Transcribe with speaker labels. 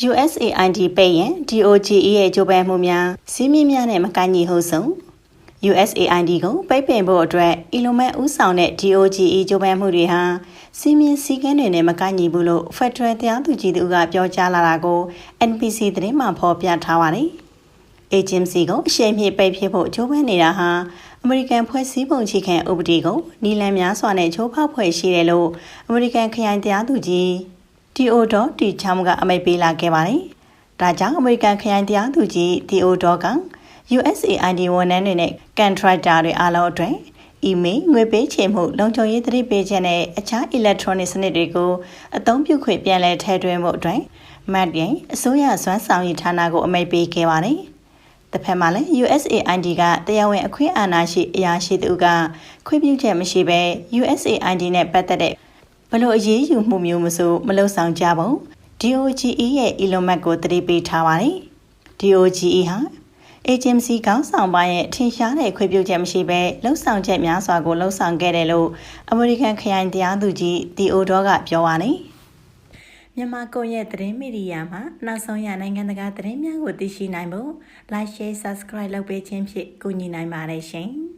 Speaker 1: USAID ပိတ်ရင် DOGE ရဲ့ကြိုးပမ်းမှုများစီးမြင့်များနဲ့မကိုင်းညီဟုတ်ဆုံး USAID ကိုပိတ်ပင်ဖို့အတွက်အီလိုမန်ဦးဆောင်တဲ့ DOGE ကြိုးပမ်းမှုတွေဟာစီးမြင့်စည်းကမ်းတွေနဲ့မကိုင်းညီဘူးလို့ Federal တရားသူကြီးတို့ကပြောကြားလာတာကို NBC သတင်းမှဖော်ပြထားပါတယ်။ agency ကိုအရှိန်မြင့်ပိတ်ဖြစ်ဖို့ကြိုးပမ်းနေတာဟာအမေရိကန်ဖွဲ့စည်းပုံခြေခံဥပဒေကိုနီလန်များစွာနဲ့ချိုးဖောက်ဖွဲ့ရှိတယ်လို့အမေရိကန်ခရိုင်တရားသူကြီး တီအိုဒေါတီချမ်ကအမိန့်ပေးလာခဲ့ပါတယ်။ဒါကြောင့်အမေရိကန်ခရိုင်တရားသူကြီးတီအိုဒေါက USAID ဝန်ထမ်းတွေနဲ့ကန်ထရိုက်တာတွေအားလုံးအတွက်အီးမေးလ်ငွေပေးချေမှုလုံခြုံရေးသတိပေးချက်နဲ့အခြား electronic စနစ်တွေကိုအသုံးပြုခွင့်ပြန်လည်ထည့်သွင်းမှုအတွက်မတ်ရင်အစိုးရစွမ်းဆောင်ရည်ဌာနကိုအမိန့်ပေးခဲ့ပါတယ်။တစ်ဖက်မှာလည်း USAID ကတရားဝင်အခွင့်အာဏာရှိအရာရှိသူကခွင့်ပြုချက်မရှိဘဲ USAID နဲ့ပတ်သက်တဲ့ ဘလို့အရေးယူမှုမျိုးမဆိုမလုပ်ဆောင်ကြဘူး DOGE ရဲ့ Elon Musk ကိုတတိပေးထားပါတယ်။ DOGE ဟာ agency ကောင်းဆောင်ပိုင်းရဲ့ထင်ရှားတဲ့ခွင့်ပြုချက်မရှိဘဲလှုပ်ဆောင်ချက်များစွာကိုလှုပ်ဆောင်ခဲ့တယ်လို့အမေရိကန်ခရိုင်တရားသူကြီးတီအိုဒေါကပြောပါတယ်။မြန်မာကွန်ရက်သတင်းမီဒီယာမှာနောက်ဆုံးရနိုင်ငံတကာသတင်းများကိုသိရှိနိုင်ဖို့ like share subscribe လုပ်ပေးခြင်းဖြင့်ကူညီနိုင်ပါတယ်ရှင်။